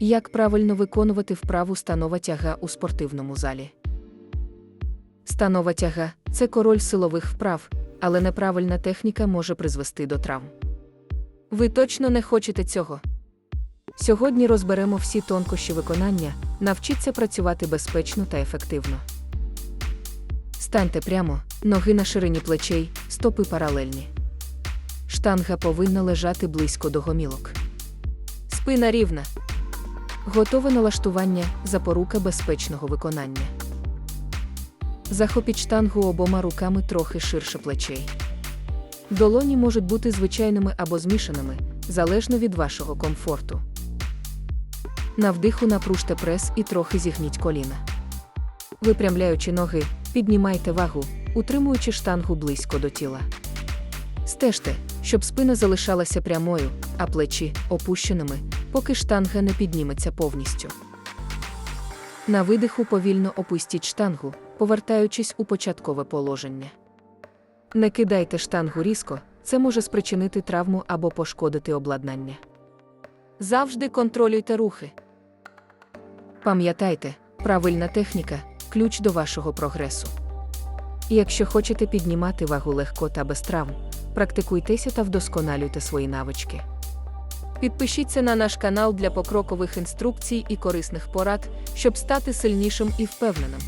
Як правильно виконувати вправу станова тяга у спортивному залі? Станова тяга це король силових вправ, але неправильна техніка може призвести до травм. Ви точно не хочете цього. Сьогодні розберемо всі тонкощі виконання, навчіться працювати безпечно та ефективно. Станьте прямо, ноги на ширині плечей, стопи паралельні. Штанга повинна лежати близько до гомілок. Спина рівна. Готове налаштування запорука безпечного виконання. Захопіть штангу обома руками трохи ширше плечей. Долоні можуть бути звичайними або змішаними, залежно від вашого комфорту. На вдиху напружте прес і трохи зігніть коліна. Випрямляючи ноги, піднімайте вагу, утримуючи штангу близько до тіла. Стежте, щоб спина залишалася прямою, а плечі опущеними, поки штанга не підніметься повністю. На видиху повільно опустіть штангу, повертаючись у початкове положення. Не кидайте штангу різко, це може спричинити травму або пошкодити обладнання. Завжди контролюйте рухи. Пам'ятайте, правильна техніка ключ до вашого прогресу. Якщо хочете піднімати вагу легко та без травм, практикуйтеся та вдосконалюйте свої навички. Підпишіться на наш канал для покрокових інструкцій і корисних порад, щоб стати сильнішим і впевненим.